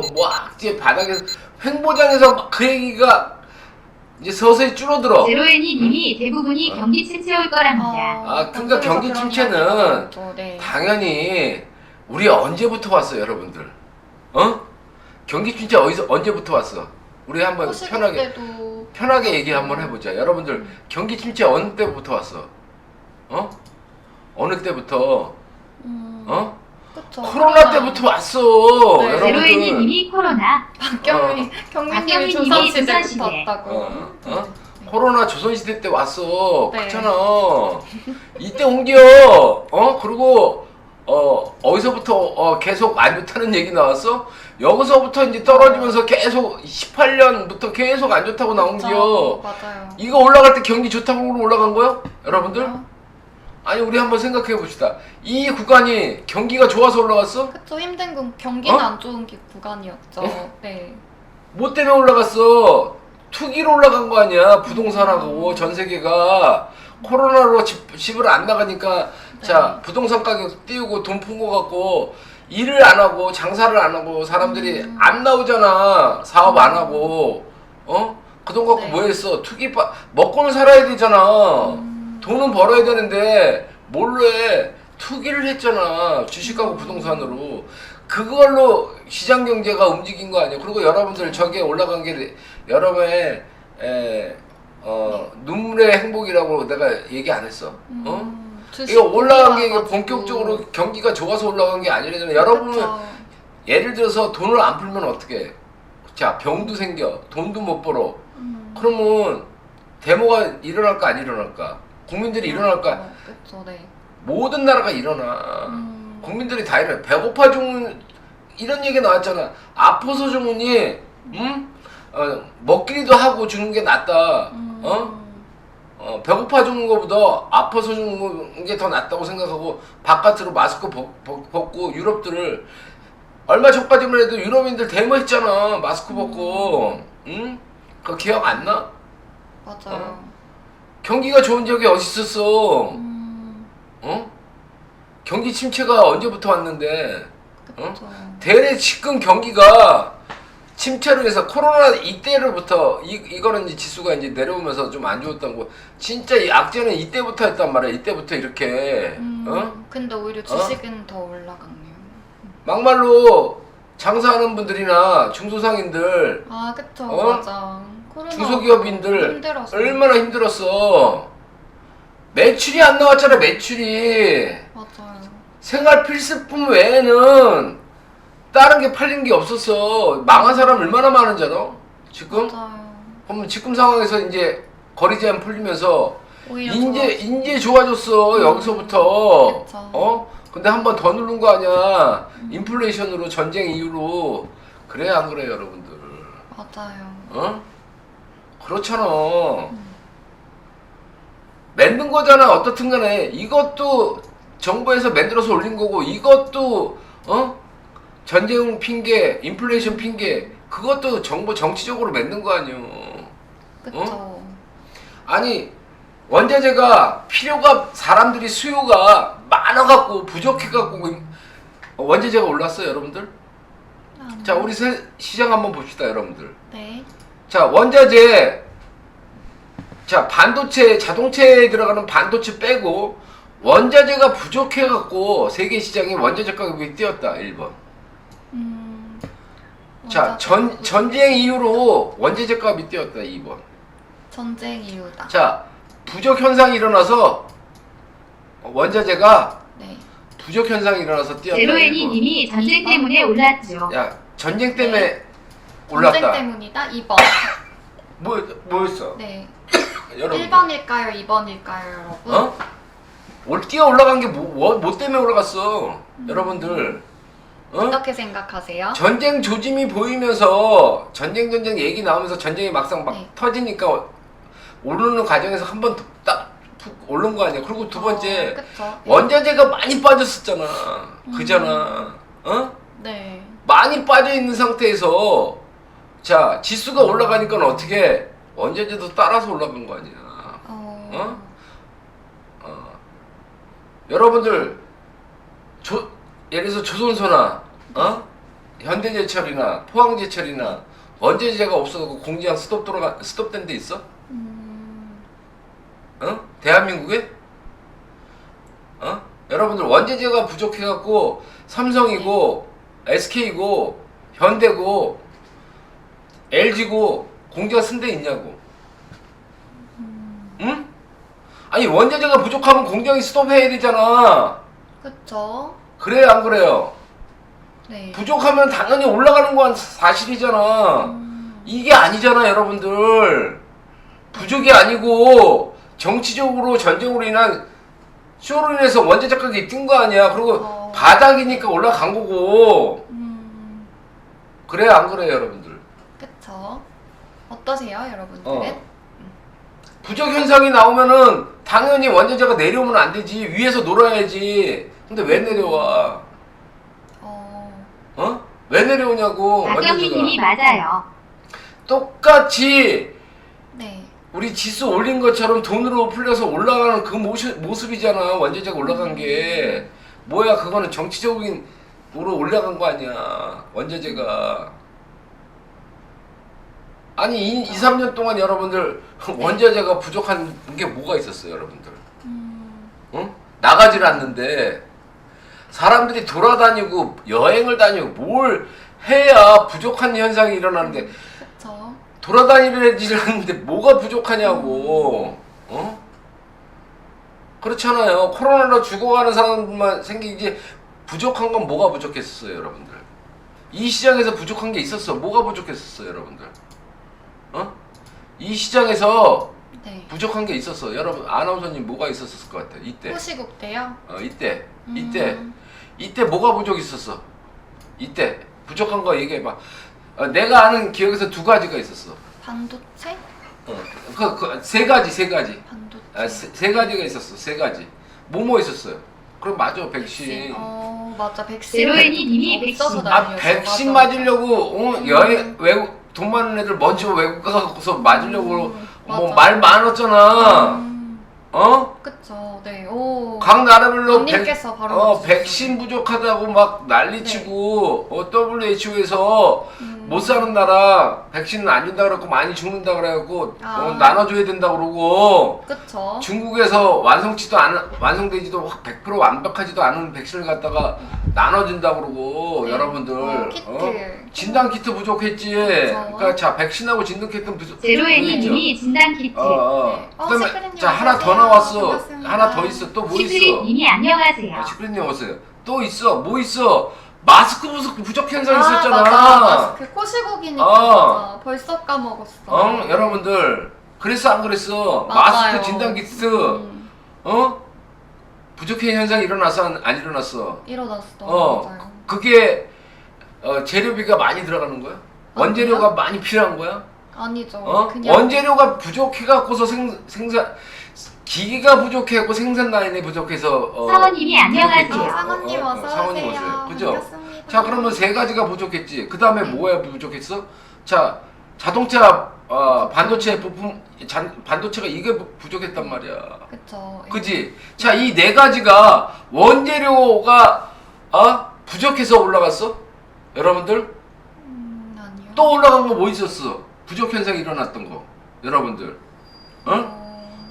막 이제 바닥에서 횡보장에서 막그 얘기가 이제 서서히 줄어들어. 제로애니 님이 대부분이 경기 침체 올 거랍니다. 아, 그러니까 경기 침체는 네. 당연히 우리 언제부터 왔어, 여러분들? 어? 경기 침체 어디서 언제부터 왔어? 우리 한번 코시기 편하게 때도 편하게 얘기 한번 해보자. 여러분들 경기 침체 어느 때부터 왔어? 어? 어느 때부터? 음, 어? 그쵸. 코로나 때부터 왔어. 네. 여러분들. 님이 코로나, 박경민 경민님이 박경민 조선 시대부터 조선시대. 왔다고. 어, 어? 코로나 조선시대 때 왔어. 네. 그렇잖아. 이때 옮겨. 어? 그리고 어 어디서부터 어, 계속 안 좋다는 얘기 나왔어? 여기서부터 이제 떨어지면서 계속 18년부터 계속 안 좋다고 나온겨. 그쵸, 맞아요. 이거 올라갈 때 경기 좋다고 올라간 거요? 여러분들? 어? 아니 우리 한번 생각해 봅시다. 이 구간이 경기가 좋아서 올라갔어? 그쵸 힘든 구 경기는 어? 안 좋은 기- 구간이었죠. 네. 뭐 때문에 올라갔어? 투기로 올라간 거 아니야? 부동산하고 전 세계가 코로나로 집, 집을 안 나가니까 자 부동산 가격 띄우고 돈 푼거 갖고 일을 안 하고 장사를 안 하고 사람들이 음. 안 나오잖아 사업 안 하고 어? 그 돈 갖고 네. 뭐 했어? 투기 빠 먹고는 살아야 되잖아 음, 돈은 벌어야 되는데 뭘로 해? 투기를 했잖아. 주식하고 부동산으로. 그걸로 시장 경제가 움직인 거 아니야. 그리고 여러분들 저게 올라간 게 여러분의 에, 어, 눈물의 행복이라고 내가 얘기 안 했어. 어? 음, 주식 이거 올라간 게 이게. 본격적으로 경기가 좋아서 올라간 게 아니라잖아. 여러분은. 예를 들어서 돈을 안 풀면 어떻게 해? 자, 병도 생겨. 돈도 못 벌어. 음, 그러면 데모가 일어날까 안 일어날까? 국민들이 일어날까? 어, 그쵸, 네. 모든 나라가 일어나. 음, 국민들이 다 일어나. 배고파 죽는 이런 얘기 나왔잖아. 아파서 죽으니 응? 어, 먹기도 하고 죽는 게 낫다. 음, 어? 어, 배고파 죽는 것보다 아파서 죽는 게 더 낫다고 생각하고 바깥으로 마스크 벗, 벗, 벗고 유럽들을 얼마 전까지만 해도 유럽인들 데모했잖아. 마스크 벗고. 응? 그거 기억 안 나? 맞아요. 경기가 좋은 적이 어디 있었어? 음, 어? 경기 침체가 언제부터 왔는데 그쵸. 대래 지금 경기가 침체로 해서 코로나 이때로부터 이 이거는 이제 지수가 이제 내려오면서 좀 안 좋았던 거 진짜 이 악재는 이때부터 했단 말이야 이때부터 이렇게 음, 어 근데 오히려 주식은 더 올라갔네요. 막말로 장사하는 분들이나 중소상인들 아, 그쵸. 어? 맞아. 중소기업인들 힘들어서. 얼마나 힘들었어 매출이 안 나왔잖아 매출이 맞아요. 생활 필수품 외에는 다른 게 팔린 게 없었어. 망한 사람 얼마나 많은지 알아? 지금? 맞아요. 그러면 지금 상황에서 이제 거리 제한 풀리면서 인제. 인제 좋아졌어. 여기서부터. 그쵸. 어? 근데 한 번 더 누른 거 아니야. 인플레이션으로 전쟁 이후로 그래 안 그래 여러분들. 맞아요. 어? 그렇잖아. 만든 거잖아. 어떻든 간에 이것도 정부에서 만들어서 올린 거고 이것도 어? 전쟁 핑계, 인플레이션 핑계 그것도 정부 정치적으로 만든 거 아니요. 그쵸. 아니 원자재가 필요가 사람들이 수요가 많아갖고 부족해갖고 원자재가 올랐어요, 여러분들. 아, 자, 우리 세- 시장 한번 봅시다, 여러분들. 네. 자 원자재 자 반도체 자동차에 들어가는 반도체 빼고 원자재가 부족해갖고 세계 시장에 원자재 가격이 뛰었다 1번 음. 자 전, 전쟁 이후로 원자재 값이 뛰었다 2번 전쟁 이유다. 자 부족 현상이 일어나서 원자재가 네. 부족 현상이 일어나서 뛰었다 제로애니 1번 님이 전쟁 때문에 올랐죠. 야 전쟁 때문에 올랐다 때문이다. 2번. 뭐, 뭐였어 네. 여러분 1번일까요? 2번일까요, 여러분? 어? 올 뛰어 올라간 게 뭐, 뭐, 뭐 때문에 올라갔어? 여러분들. 어? 어떻게 생각하세요? 전쟁 조짐이 보이면서 전쟁 전쟁 얘기 나오면서 전쟁이 막상 막 네. 터지니까 오르는 과정에서 한 번딱 오른 거 아니야. 그리고 두 번째 어, 그쵸. 원자재가 많이 빠졌었잖아. 그잖아. 어? 네. 많이 빠져 있는 상태에서 자 지수가 올라가니까 어떻게 원자재도 따라서 올라간 거 아니야. 어. 어? 어. 여러분들 조, 예를 들어서 조선소나 어? 현대제철이나 포항제철이나 원자재가 없어서 공장 스톱 돌아가 스톱된 데 있어? 음, 어? 대한민국에? 어? 여러분들 원자재가 부족해갖고 삼성이고 SK고 현대고 LG고 공장 쓴데 있냐고? 응? 아니 원자재가 부족하면 공장이 스톱해야 되잖아. 그쵸. 그래요 안 그래요? 네. 부족하면 당연히 올라가는 건 사실이잖아. 음, 이게 아니잖아, 여러분들. 부족이 아니고 정치적으로 전쟁으로 인한 쇼로 인해서 원자재 가격이 뛴 거 아니야. 그리고 어. 바닥이니까 올라간 거고. 음, 그래요, 안 그래요, 여러분들? 그쵸. 어떠세요, 여러분들은? 어. 부족 현상이 나오면은 당연히 원자재가 내려오면 안 되지. 위에서 놀아야지. 근데 왜 내려와? 어, 어? 왜 내려오냐고. 박경희님이 원자재가. 맞아요. 똑같이 네. 우리 지수 올린 것처럼 돈으로 풀려서 올라가는 그 모습, 모습이잖아 원자재가 올라간 게 뭐야 그거는 정치적인 으로 올라간 거 아니야 원자재가 아니 2, 3년 동안 여러분들 원자재가 부족한 게 뭐가 있었어요 여러분들? 음, 응? 나가질 않는데 사람들이 돌아다니고 여행을 다니고 뭘 해야 부족한 현상이 일어나는데 그쵸. 돌아다니질 않는데 뭐가 부족하냐고. 어? 그렇잖아요. 코로나로 죽어가는 사람만 생기지 부족한 건 뭐가 부족했었어요 여러분들? 이 시장에서 부족한 게 있었어. 뭐가 부족했었어요 여러분들 어? 이 시장에서 네. 부족한 게 있었어 여러분 아나운서님 뭐가 있었을 것 같아요 이때 호시국 때요? 어 이때 음, 이때 이때 뭐가 부족 있었어 이때 부족한 거 얘기해 봐 어, 내가 아는 기억에서 두 가지가 있었어 반도체? 어, 그, 그, 세 가지, 세 가지. 반도체. 아, 세, 세 가지가 있었어, 세 가지. 뭐뭐 있었어요? 그럼 맞아, 백신. 어, 맞아. 백신. 제로애니 님이 없어서 백신. 아. 백신 맞아. 맞으려고, 어, 음. 여행, 외국, 돈 많은 애들 먼저 외국 가서 맞으려고, 음, 뭐, 맞아. 말 많았잖아. 음, 어? 그쵸. 네. 오. 각 나라별로 백, 님께서 바로 어, 맞추셨어요. 백신 부족하다고 막 난리치고, 어, WHO에서 음, 못 사는 나라, 백신은 안 준다 그랬고, 많이 죽는다 그래갖고, 아. 어, 나눠줘야 된다 그러고, 그쵸. 중국에서 완성치도 않은 완성되지도 확 100% 완벽하지도 않은 백신을 갖다가 나눠준다 그러고 네. 여러분들 어, 키트. 어? 진단 키트 부족했지. 그쵸. 그러니까 자 백신하고 진단 키트 부족. 제로애니 부족했죠. 님이 진단 키트. 어, 어. 네. 어, 그다음에 시크릿님 자 하나 더. 나왔어. 반갑습니다. 하나 더 있어. 또뭐 시크릿 있어? 님이 안녕하세요. 아, 시크릿님 오세요. 또 있어. 뭐 있어? 마스크 부족 부족 현상 있었잖아. 맞아. 마스크 코시국이니까 어. 맞아. 벌써 까먹었어. 어 여러분들 그랬어 안 그랬어? 맞아요. 마스크 진단 키트 음, 어 부족한 현상이 일어났어 안- 안 일어났어? 일어났어. 어, 맞아요. 그게 어, 재료비가 많이 들어가는 거야? 원재료가 많이 필요한 거야? 아니죠. 어? 그냥 원재료가 부족해 갖고서 생, 생산 기계가 부족해갖고 생산 라인이 부족해서 어, 사원님이 안녕하세요. 부족했죠. 아, 상원님 어, 어, 어서 상원님 오세요. 오세요. 그죠? 반갑습니다. 자 그러면 세 가지가 부족했지. 그 다음에 네. 뭐야 부족했어? 자 자동차 어, 반도체 부품 잔, 반도체가 이게 부- 부족했단 말이야. 그쵸. 그지? 자, 이 네 가지가 원재료가 어? 부족해서 올라갔어? 여러분들? 음, 아니요. 또 올라간 거 뭐 있었어? 부족 현상이 일어났던 거. 여러분들. 어?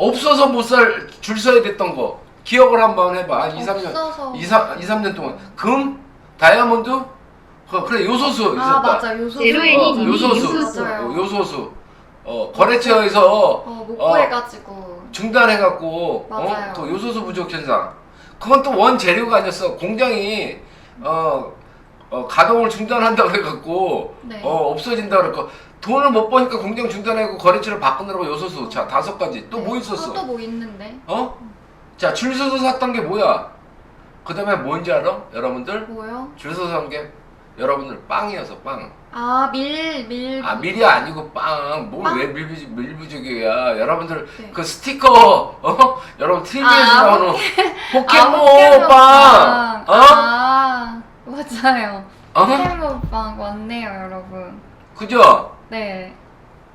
어, 없어서 못 살 줄 서야 됐던 거. 기억을 한번 해봐. 한 2, 3년. 없어서 2, 3, 2, 3년 동안. 금? 다이아몬드? 어, 그래, 요소수 아 있었다. 맞아 요소수. 어, 요소수. 요소수. 맞아요. 어, 요소수. 어, 거래처에서 어, 못 구해가지고. 중단해갖고 어? 맞아요. 그 요소수 부족 현상 그건 또 원 재료가 아니었어 공장이 어, 어, 가동을 중단한다 그래갖고 네. 어, 없어진다 그랬고 돈을 못 버니까 공장 중단하고 거래처를 바꾸느라고 요소수 자 다섯 가지 또 뭐 있었어 또뭐 있는데? 어? 자 줄 서서 샀던 게 뭐야 그 다음에 뭔지 알아 여러분들 뭐요? 줄 서서 산 게 여러분들 빵이어서 빵 아 밀 밀. 아 밀이 아니고 빵. 뭘 빵? 왜 밀부지 밀부족이야. 여러분들 네. 그 스티커 어? 여러분 TV에서 아, 나오는 포켓몬 아, 포켓몬 빵. 어? 아 맞아요. 어? 포켓몬 빵 맞네요 여러분. 그죠? 네.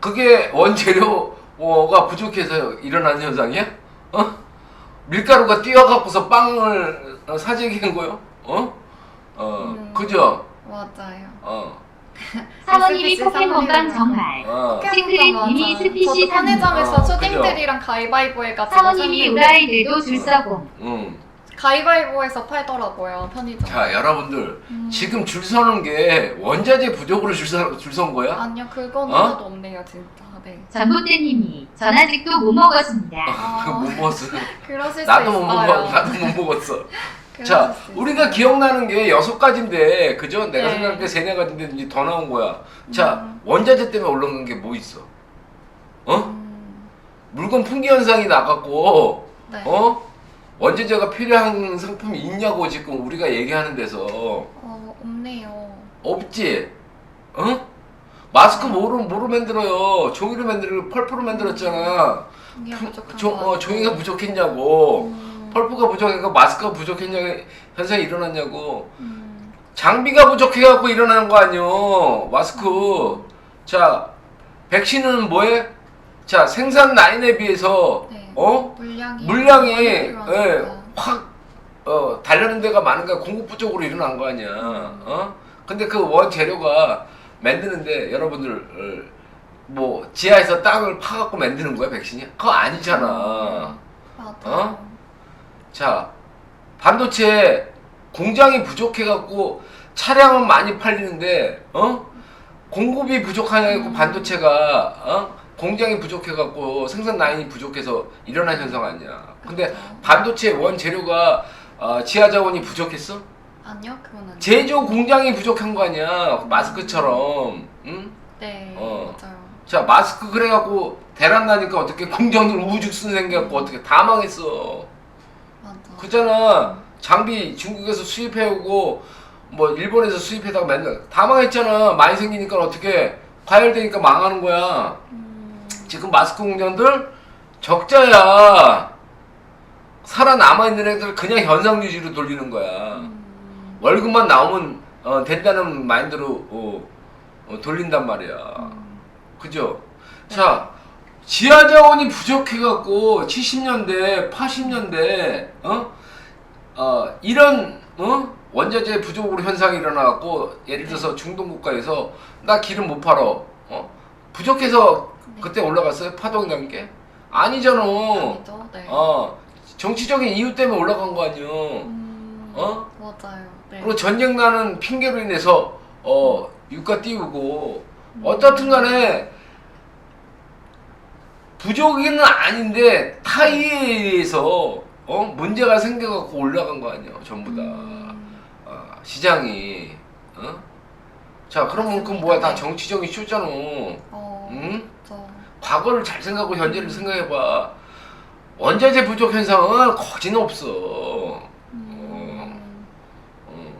그게 원재료가 부족해서 일어난 현상이야? 어? 밀가루가 뛰어갖고서 빵을 어, 사재기 한 거요? 어? 어, 음. 그죠? 맞아요. 어. 사모님이 SPC 포켓몬빵 사모님이랑. 정말. 어. 싱크릿 맞아요. 이미 스피시 저도 편의점에서 어, 초딩들이랑 가위바위보 해가지고 사모님이 우라이들도 줄 서고. 응. 가위바위보에서 팔더라고요 편의점. 자, 여러분들 음. 지금 줄 서는 게 원자재 부족으로 줄선 거야? 아니요 그건 어? 하나도 없네요 진짜. 네. 전봇대님이 전 아직도 못 먹었습니다. 아. 못 먹었어. 그러실 나도 수못 있어요. 먹어. 나도 못 먹었어. 그러실 자, 수 우리가 있어요. 기억나는 게 여섯 가지인데, 그죠? 내가 네. 생각할 때 세네 가지인데 이제 더 나온 거야. 자, 음. 원자재 때문에 올라간 게뭐 있어? 어? 음, 물건 품귀 현상이 나갔고, 네. 어? 원자재가 필요한 상품이 있냐고 지금 우리가 얘기하는 데서 어 없네요. 없지? 어? 마스크 뭐로 뭐로 만들어요? 종이로 만들고 펄프로 만들었잖아. 종이가 부족한 종, 거 어. 종이가 부족했냐고. 음, 펄프가 부족해서 마스크가 부족했냐 현상이 일어났냐고. 음, 장비가 부족해갖고 일어나는 거 아니요 마스크 자 백신은 뭐해 자 생산 라인에 비해서 네. 어? 물량이 물량이 예. 확 어, 달려는 데가 많은가 공급 부족으로 일어난 거 아니야. 어? 근데 그 원 재료가 만드는데 여러분들 어, 뭐 지하에서 땅을 파갖고 만드는 거야 백신이? 그거 아니잖아. 맞아요. 어? 자 반도체 공장이 부족해갖고 차량은 많이 팔리는데 어? 공급이 부족하냐고 음. 반도체가. 어 공장이 부족해갖고 생산 라인이 부족해서 일어난 현상 아니야. 근데. 반도체 원 재료가 어, 지하 자원이 부족했어? 아니요 그건 아니에요. 제조 공장이 부족한 거 아니야. 마스크처럼. 응? 네 어. 맞아요. 자 마스크 그래갖고 대란 나니까 어떻게 공장들 우죽순 생겨갖고 어떻게 다 망했어. 맞아. 그잖아. 장비 중국에서 수입해오고 뭐 일본에서 수입해다가 맨날 다 망했잖아. 많이 생기니까 어떻게 과열되니까 망하는 거야. 음, 지금 마스크 공장들 적자야. 살아남아 있는 애들 그냥 현상 유지로 돌리는 거야. 음, 월급만 나오면 어, 된다는 마인드로 어, 어, 돌린단 말이야. 음, 그죠? 자, 지하 자원이 부족해갖고 70년대, 80년대, 어? 어, 이런, 어? 원자재 부족으로 현상이 일어나갖고, 예를 들어서 중동 국가에서 나 기름 못 팔어. 어? 부족해서 네. 그때 올라갔어요? 파동 단계? 아니잖아. 아니죠. 네. 어, 정치적인 이유 때문에 올라간 거 아니야. 음, 어? 맞아요. 네. 그리고 전쟁 나는 핑계로 인해서, 어, 유가 띄우고, 어떻든 간에 부족이는 아닌데 타이에 의해서 어? 문제가 생겨갖고 올라간 거 아니야 전부 다 음, 아, 시장이 어? 자 그러면 그 뭐야 다 정치적인 쇼잖아 어, 응? 저, 과거를 잘 생각하고 현재를 생각해봐 원자재 부족 현상은 거진 없어 음, 어.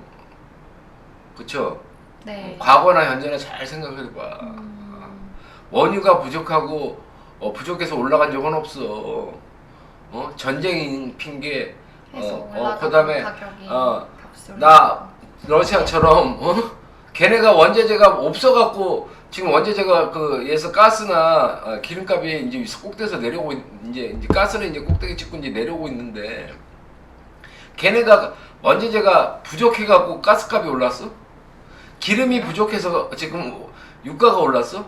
그쵸? 네. 과거나 현재나 잘 생각해봐 음, 원유가 부족하고 어, 부족해서 올라간 적은 없어. 어? 전쟁인 핑계. 어, 어, 그다음에, 어, 나. 러시아처럼 어? 걔네가 원자재가 없어갖고 지금 원자재가 그 예서 가스나 어, 기름값이 이제 꼭대에서 내려오고 있- 이제 이제 가스는 이제 꼭대기 찍고 이제 내려오고 있는데 걔네가 원자재가 부족해 갖고 가스값이 올랐어? 기름이 부족해서 지금 유가가 올랐어?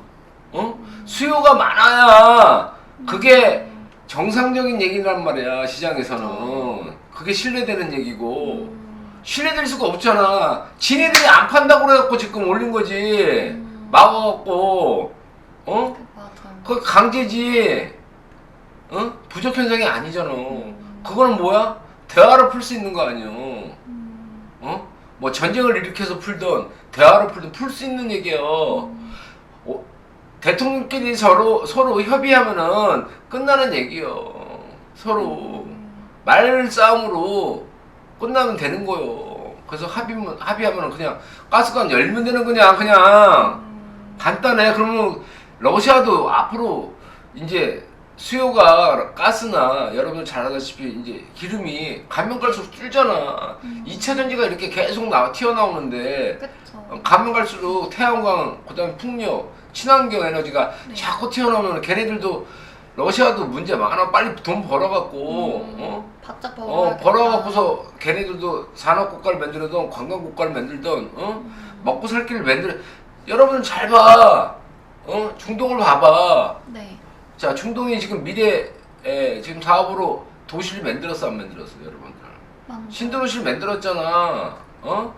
어? 수요가 많아야 그게 음, 정상적인 얘기란 말이야 시장에서는 그게 신뢰되는 얘기고 음, 신뢰될 수가 없잖아 지네들이 안 판다고 그래갖고 지금 올린 거지 음. 막아갖고 어? 그, 강제지 어? 부족 현상이 아니잖아 음. 그거는 뭐야? 대화로 풀 수 있는 거 아니야 음, 어? 뭐 전쟁을 일으켜서 풀던 대화로 풀던 풀수 있는 얘기야 음, 대통령끼리 서로 서로 협의하면은 끝나는 얘기요. 서로 음, 말 싸움으로 끝나면 되는 거요. 그래서 합의면 합의하면은 그냥 가스관 열면 되는 그냥 그냥 음, 간단해. 그러면 러시아도 앞으로 이제 수요가 가스나 여러분들 잘 아다시피 이제 기름이 가면 갈수록 줄잖아. 음. 2차 전지가 이렇게 계속 나와 튀어나오는데 그쵸. 어, 가면 갈수록 태양광, 그다음에 풍력, 친환경 에너지가 네. 자꾸 튀어나오면 걔네들도 러시아도 문제 많아. 빨리 돈 벌어갖고 음, 어, 바짝 어. 벌어갖고서 걔네들도 산업 국가를 만들든 관광 국가를 만들든 어 음, 먹고 살 길을 만들어 여러분 잘 봐. 어? 중동을 봐봐. 네. 자, 중동이 지금 미래에 지금 사업으로 도시를 만들었어 안 만들었어, 여러분들. 신도시를 만들었잖아. 어?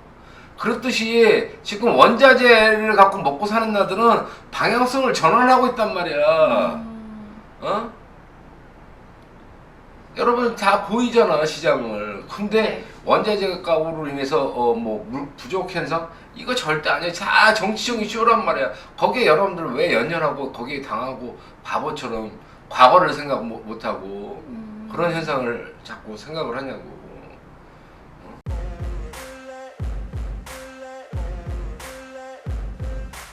그렇듯이 지금 원자재를 갖고 먹고 사는 나들은 방향성을 전환하고 있단 말이야. 음, 어? 여러분 다 보이잖아 시장을. 근데 네. 원자재 값으로 인해서 어 뭐 물 부족 현상 이거 절대 아니야. 다 정치적인 쇼란 말이야. 거기에 여러분들 왜 연연하고 거기에 당하고 바보처럼 과거를 생각 못- 못하고 음. 그런 현상을 자꾸 생각을 하냐고.